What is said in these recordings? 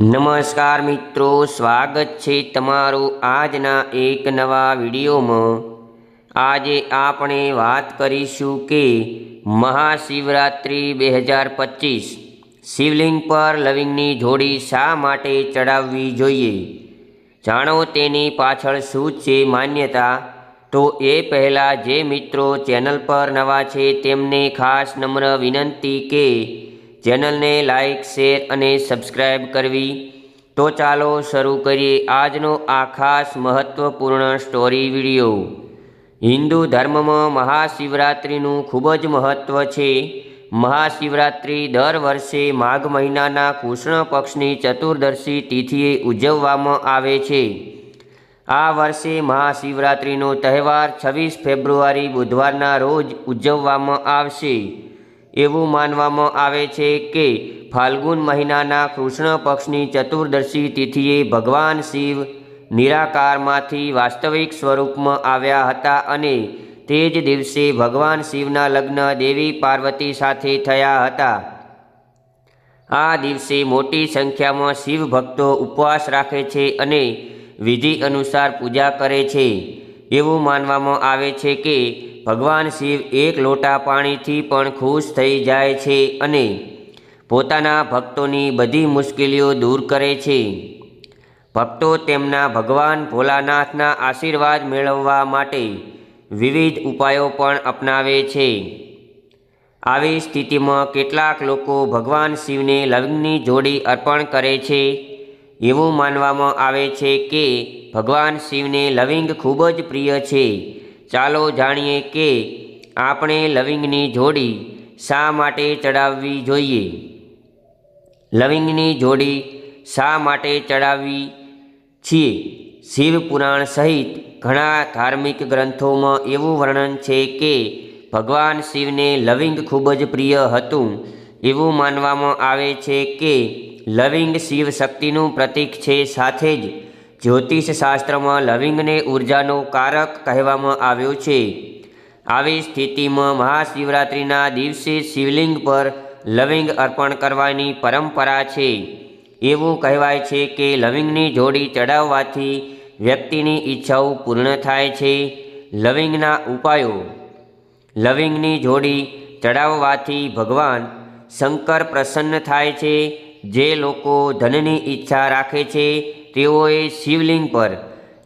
નમસ્કાર મિત્રો, સ્વાગત છે તમારું આજના એક નવા વિડીયોમાં. આજે આપણે વાત કરીશું કે મહાશિવરાત્રિ બે હજાર પચીસ, શિવલિંગ પર લવિંગની જોડી શા માટે ચડાવવી જોઈએ? જાણો તેની પાછળ શું છે માન્યતા? તો એ પહેલાં જે મિત્રો ચેનલ પર નવા છે તેમને ખાસ નમ્ર વિનંતી કે ચેનલને લાઇક શેર અને સબસ્ક્રાઈબ કરવી. તો ચાલો શરૂ કરીએ આજનો આ ખાસ મહત્ત્વપૂર્ણ સ્ટોરી વીડિયો. હિન્દુ ધર્મમાં મહાશિવરાત્રિનું ખૂબ જ મહત્ત્વ છે. મહાશિવરાત્રિ દર વર્ષે માઘ મહિનાના કૃષ્ણ પક્ષની ચતુર્દશી તિથિએ ઉજવવામાં આવે છે. આ વર્ષે મહાશિવરાત્રિનો તહેવાર છવ્વીસ ફેબ્રુઆરી બુધવારના રોજ ઉજવવામાં આવશે. એવું માનવામાં આવે છે કે ફાલ્ગુન મહિનાના કૃષ્ણ પક્ષની ચતુર્દશી તિથિએ ભગવાન શિવ નિરાકારમાંથી વાસ્તવિક સ્વરૂપમાં આવ્યા હતા અને તે જ દિવસે ભગવાન શિવના લગ્ન દેવી પાર્વતી સાથે થયા હતા. આ દિવસે મોટી સંખ્યામાં શિવ ભક્તો ઉપવાસ રાખે છે અને વિધિ અનુસાર પૂજા કરે છે. એવું માનવામાં આવે છે કે ભગવાન શિવ એક લોટા પાણીથી પણ ખુશ થઈ જાય છે અને પોતાના ભક્તોની બધી મુશ્કેલીઓ દૂર કરે છે. ભક્તો તેમના ભગવાન ભોલાનાથના આશીર્વાદ મેળવવા માટે વિવિધ ઉપાયો પણ અપનાવે છે. આવી સ્થિતિમાં કેટલાક લોકો ભગવાન શિવને લગ્નની જોડી અર્પણ કરે છે. એવું માનવામાં આવે છે કે ભગવાન શિવને લવિંગ ખૂબ જ પ્રિય છે. ચાલો જાણીએ કે આપણે લવિંગની જોડી શા માટે ચડાવવી જોઈએ? લવિંગની જોડી શા માટે ચડાવવી? છીએ, શિવ પુરાણ સહિત ઘણા ધાર્મિક ગ્રંથોમાં એવું વર્ણન છે કે ભગવાન શિવને લવિંગ ખૂબ જ પ્રિય હતું. એવું માનવામાં આવે છે કે લવિંગ શિવ શક્તિનું પ્રતીક છે સાથે જ જ્યોતિષ શાસ્ત્રમાં લવિંગને ઉર્જાનો કારક કહેવામાં આવ્યો છે. આવી સ્થિતિમાં મહાશિવરાત્રિના દિવસે શિવલિંગ પર લવિંગ અર્પણ કરવાની પરંપરા છે. એવું કહેવાય છે કે લવિંગની જોડી ચડાવવાથી વ્યક્તિની ઈચ્છાઓ પૂર્ણ થાય છે. લવિંગના ઉપાયો. લવિંગની જોડી ચડાવવાથી ભગવાન શંકર પ્રસન્ન થાય છે. જે લોકો ધનની ઈચ્છા રાખે છે તેઓએ શિવલિંગ પર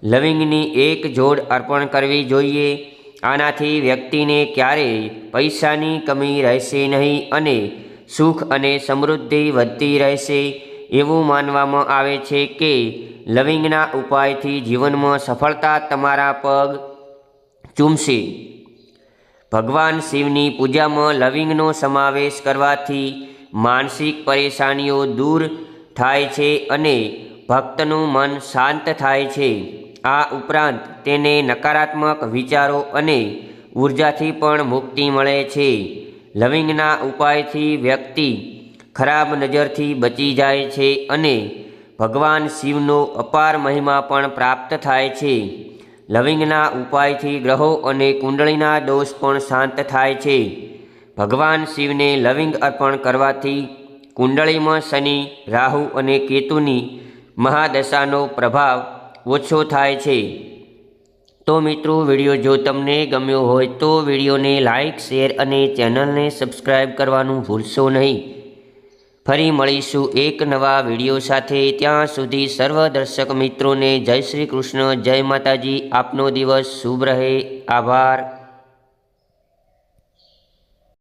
લવિંગની એક જોડ અર્પણ કરવી જોઈએ. આનાથી વ્યક્તિને ક્યારેય પૈસાની કમી રહેશે નહીં અને સુખ અને સમૃદ્ધિ વધતી રહેશે. એવું માનવામાં આવે છે કે લવિંગના ઉપાયથી જીવનમાં સફળતા તમારા પગ ચૂમશે. ભગવાન શિવની પૂજામાં લવિંગનો સમાવેશ કરવાથી માનસિક પરેશાનીઓ દૂર થાય છે અને ભક્તનું મન શાંત થાય છે. આ ઉપરાંત તેને નકારાત્મક વિચારો અને ઉર્જાથી પણ મુક્તિ મળે છે. લવિંગના ઉપાયથી વ્યક્તિ ખરાબ નજરથી બચી જાય છે અને ભગવાન શિવનો અપાર મહિમા પણ પ્રાપ્ત થાય છે. લવિંગના ઉપાયથી ગ્રહો અને કુંડળીના દોષ પણ શાંત થાય છે. ભગવાન શિવને લવિંગ અર્પણ કરવાથી કુંડળીમાં શનિ, રાહુ અને કેતુની મહાદશાનો પ્રભાવ ઓછો થાય છે. તો મિત્રો, વીડિયો જો તમને ગમ્યો હોય તો વિડીયોને લાઇક શેર અને ચેનલને સબસ્ક્રાઈબ કરવાનું ભૂલશો નહીં. ફરી મળીશું એક નવા વીડિયો સાથે. ત્યાં સુધી સર્વ દર્શક મિત્રોને જય શ્રી કૃષ્ણ, જય માતાજી. આપનો દિવસ શુભ રહે. આભાર.